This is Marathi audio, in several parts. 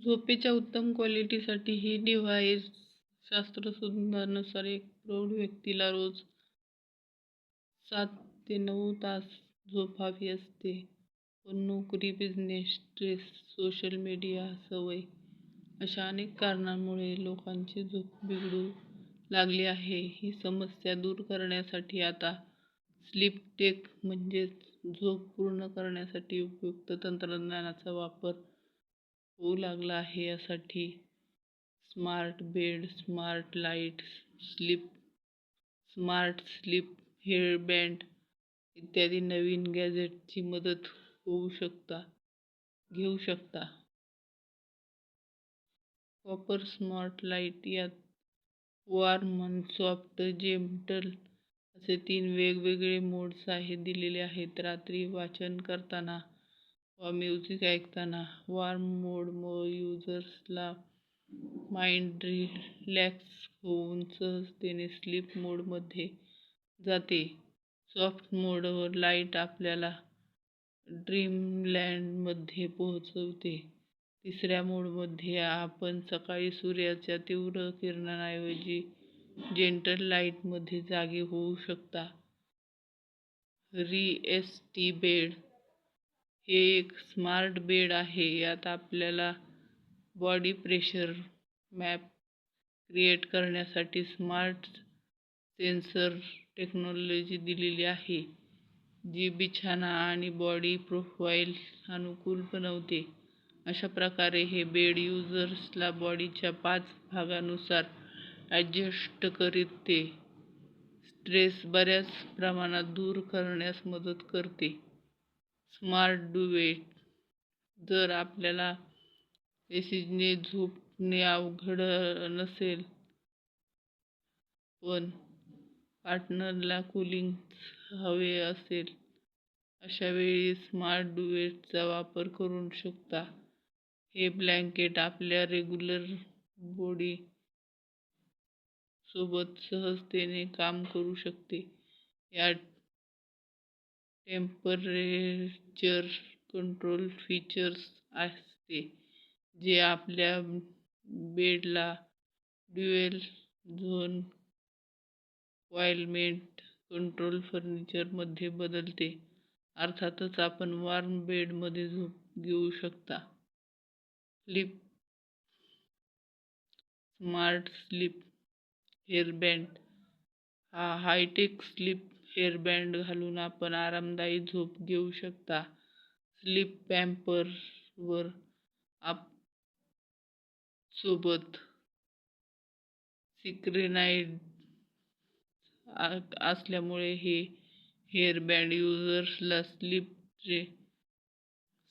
झोपेच्या उत्तम क्वालिटीसाठी ही डिव्हाइस शास्त्रशुद्धानुसार एक प्रौढ व्यक्तीला रोज सात ते नऊ तास झोपावी असते. पण नोकरी, बिझनेस, स्ट्रेस, सोशल मीडिया सवय अशा अनेक कारणांमुळे लोकांची झोप बिघडू लागली आहे. ही समस्या दूर करण्यासाठी आता स्लीप टेक म्हणजेच झोप पूर्ण करण्यासाठी उपयुक्त तंत्रज्ञानाचा वापर होऊ लागला आहे. यासाठी smart bed, smart light, smart sleep hairband इत्यादी नवीन गॅजेटची मदत होऊ शकता घेऊ शकता. कॉपर स्मार्ट लाइट यात वॉर्म, सॉफ्ट, जेंटल असे तीन वेगवेगळे मोड्स दिलेले आहेत. रात्री वाचन करताना वा म्युझिक ऐकताना वॉर्म मोड युजर्सला माइंड रिलॅक्स होऊन सहजतेने स्लीप मोडमध्ये जाते. सॉफ्ट मोडवर लाइट आपल्याला ड्रीमलँडमध्ये पोहोचवते. तिसऱ्या मोडमध्ये आपण सकाळी सूर्याच्या तीव्र किरणांऐवजी जेंटल लाईटमध्ये जागे होऊ शकता. रेस्ट बेड हे एक स्मार्ट बेड आहे. यात आपल्याला बॉडी प्रेशर मॅप क्रिएट करण्यासाठी स्मार्ट सेन्सर टेक्नॉलॉजी दिलेली आहे, जी बिछाना आणि बॉडी प्रोफाईल अनुकूल बनवते. अशा प्रकारे हे बेड युजर्सला बॉडीच्या पाच भागानुसार ॲडजस्ट करते. स्ट्रेस बऱ्याच प्रमाणात दूर करण्यास मदत करते. स्मार्ट डुवेट जर आपल्याला एसीजने झोपणे अवघड नसेल, पण पार्टनरला कूलिंग हवे असेल, अशा वेळी स्मार्ट डुवेटचा वापर करू शकता. हे ब्लँकेट आपल्या रेग्युलर बॉडी सोबत सहजतेने काम करू शकते. या टेम्परेचर कंट्रोल फीचर्स असते, जे आपल्या बेडला ड्युएल झोन वाईलमेंट कंट्रोल फर्निचरमध्ये बदलते. अर्थातच आपण वॉर्म बेडमध्ये झोप घेऊ शकता. स्मार्ट स्लीप हेअरबँड हा hi tech slip sleep hairband घालून आपण आरामदायी झोप घेऊ शकता. स्लीप ट्रॅकरवर आप सोबत सिक्रेनाईड असल्यामुळे हे हेअरबँड युजर्सला स्लीप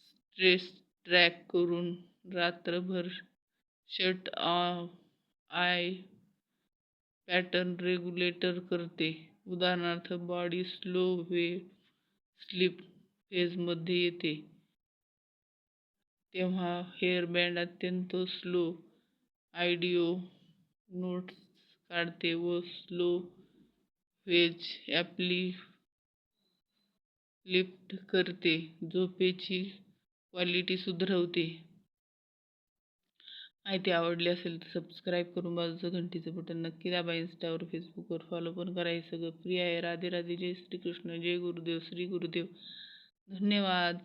स्ट्रेस ट्रॅक करून रात्रभर शर्ट आय पॅटर्न रेग्युलेटर करते. उदाहरणार्थ, बॉडी स्लो वे स्लीप फेजमध्ये येते, तेव्हा हेअरबँड अत्यंत स्लो आयडिओ नोट्स काढते व स्लो फेज ॲपली लिफ्ट करते, झोपेची क्वालिटी सुधरवते. माहिती आवडली असेल तर सबस्क्राईब करून बाजूचं घंटीचं बटन नक्की दाबा. इन्स्टावर, फेसबुकवर फॉलो पण करा. हे सगळं फ्री आहे. राधे राधे. जय श्रीकृष्ण जय गुरुदेव. श्री गुरुदेव. धन्यवाद.